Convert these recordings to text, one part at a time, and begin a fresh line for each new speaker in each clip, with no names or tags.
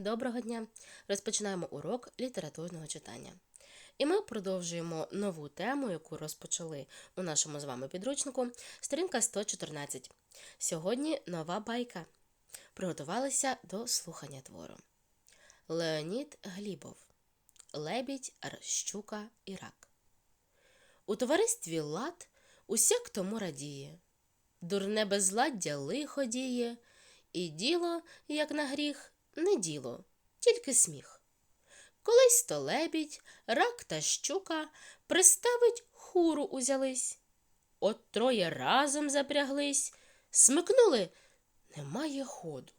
Доброго дня! Розпочинаємо урок літературного читання. І ми продовжуємо нову тему, яку розпочали у нашому з вами підручнику, сторінка 114. Сьогодні нова байка. Приготувалися до слухання твору. Леонід Глібов. Лебідь, щука і рак. У товаристві лад усяк тому радіє. Дурне безладдя лихо діє, і діло, як на гріх, не діло, тільки сміх. Колись то лебідь, рак та щука приставить хуру узялись. От троє разом запряглись, смикнули, немає ходу.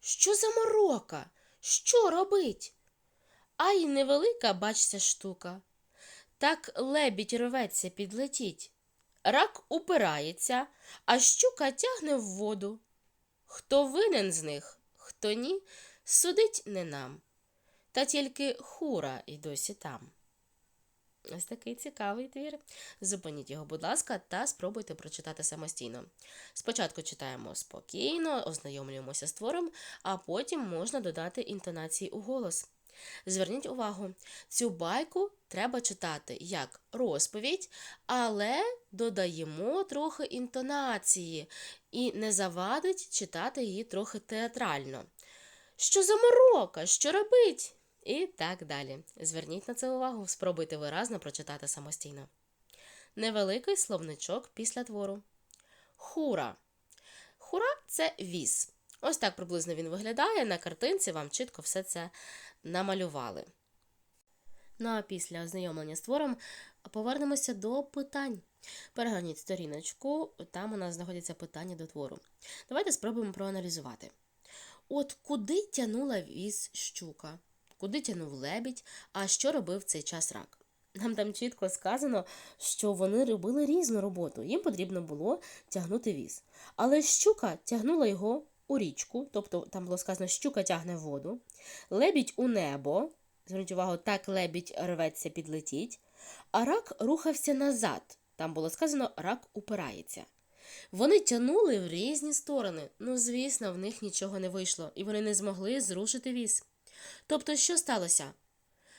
Що за морока? Що робить? Ай, невелика, бачся, штука. Так лебідь рветься підлетіть. Рак упирається, а щука тягне в воду. Хто винен з них, хто ні, судить не нам. Та тільки хура й досі там. Ось такий цікавий твір. Зупиніть його, будь ласка, та спробуйте прочитати самостійно. Спочатку читаємо спокійно, ознайомлюємося з твором, а потім можна додати інтонації у голос. Зверніть увагу, цю байку треба читати як розповідь, але додаємо трохи інтонації і не завадить читати її трохи театрально. Що за морока? Що робить? І так далі. Зверніть на це увагу, спробуйте виразно прочитати самостійно. Невеликий словничок після твору. Хура. Хура це віз. Ось так приблизно він виглядає. На картинці вам чітко все це намалювали. Ну а після ознайомлення з твором повернемося до питань. Перегорніть сторіночку, там у нас знаходяться питання до твору. Давайте спробуємо проаналізувати. От куди тянула віз щука, куди тянув лебідь, а що робив цей час рак? Нам там чітко сказано, що вони робили різну роботу. Їм потрібно було тягнути віз. Але щука тягнула його у річку, тобто там було сказано, щука тягне воду, лебідь у небо. Зверніть увагу, так лебідь рветься підлетіть, а рак рухався назад. Там було сказано, рак упирається. Вони тянули в різні сторони. Ну, звісно, в них нічого не вийшло, і вони не змогли зрушити віз. Тобто, що сталося?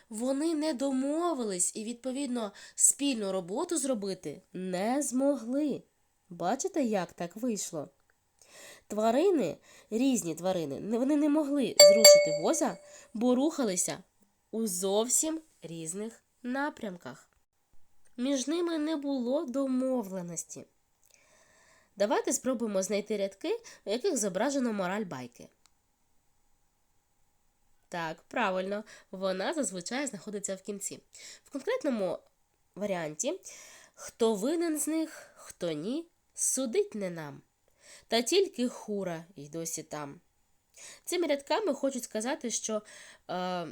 Вони не домовились і, відповідно, спільну роботу зробити не змогли. Бачите, як так вийшло? Тварини, різні тварини, вони не могли зрушити воза, бо рухалися у зовсім різних напрямках. Між ними не було домовленості. Давайте спробуємо знайти рядки, в яких зображено мораль байки. Так, правильно, вона зазвичай знаходиться в кінці. В конкретному варіанті хто винен з них, хто ні, судить не нам. Та тільки хура й досі там. Цими рядками хочуть сказати, що, е,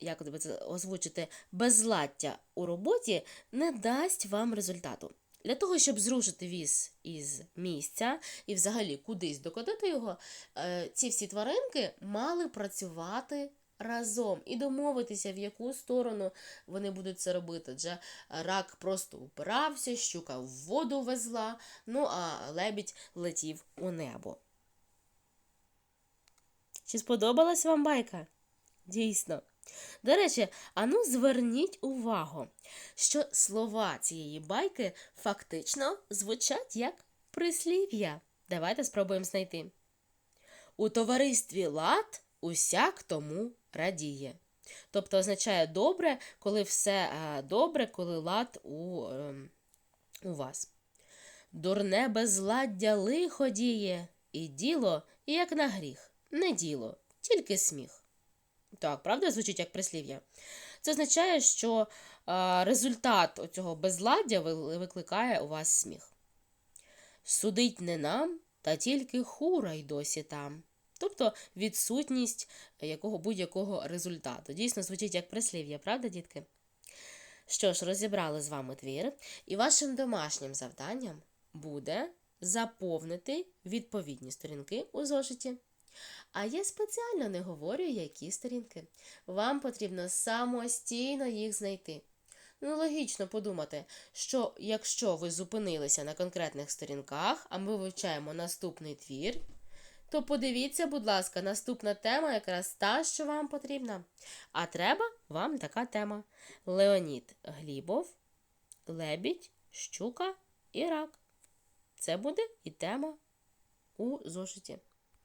як тебе це озвучити, безладдя у роботі не дасть вам результату. Для того, щоб зрушити віз із місця і взагалі кудись докотити його, е, ці всі тваринки мали працювати разом і домовитися, в яку сторону вони будуть це робити. Адже рак просто упирався, щука в воду везла, ну а лебідь летів у небо. Чи сподобалась вам байка? Дійсно. До речі, ану зверніть увагу, що слова цієї байки фактично звучать як прислів'я. Давайте спробуємо знайти. У товаристві лад усяк тому радіє. Тобто означає добре, коли все е, добре, коли лад у, е, у вас. Дурне безладдя лихо діє, і діло, як на гріх, не діло, тільки сміх. Так, правда, звучить як прислів'я. Це означає, що е, результат цього безладдя викликає у вас сміх. Судить не нам, та тільки хура й досі там. Тобто відсутність якого будь-якого результату. Дійсно звучить як прислів'я, правда, дітки? Що ж, розібрали з вами твір, і вашим домашнім завданням буде заповнити відповідні сторінки у зошиті. А я спеціально не говорю, які сторінки. Вам потрібно самостійно їх знайти. Ну, логічно подумати, що якщо ви зупинилися на конкретних сторінках, а ми вивчаємо наступний твір, то подивіться, будь ласка, наступна тема якраз та, що вам потрібна. А треба вам така тема: Леонід Глібов, лебідь, щука і рак. Це буде і тема у зошиті.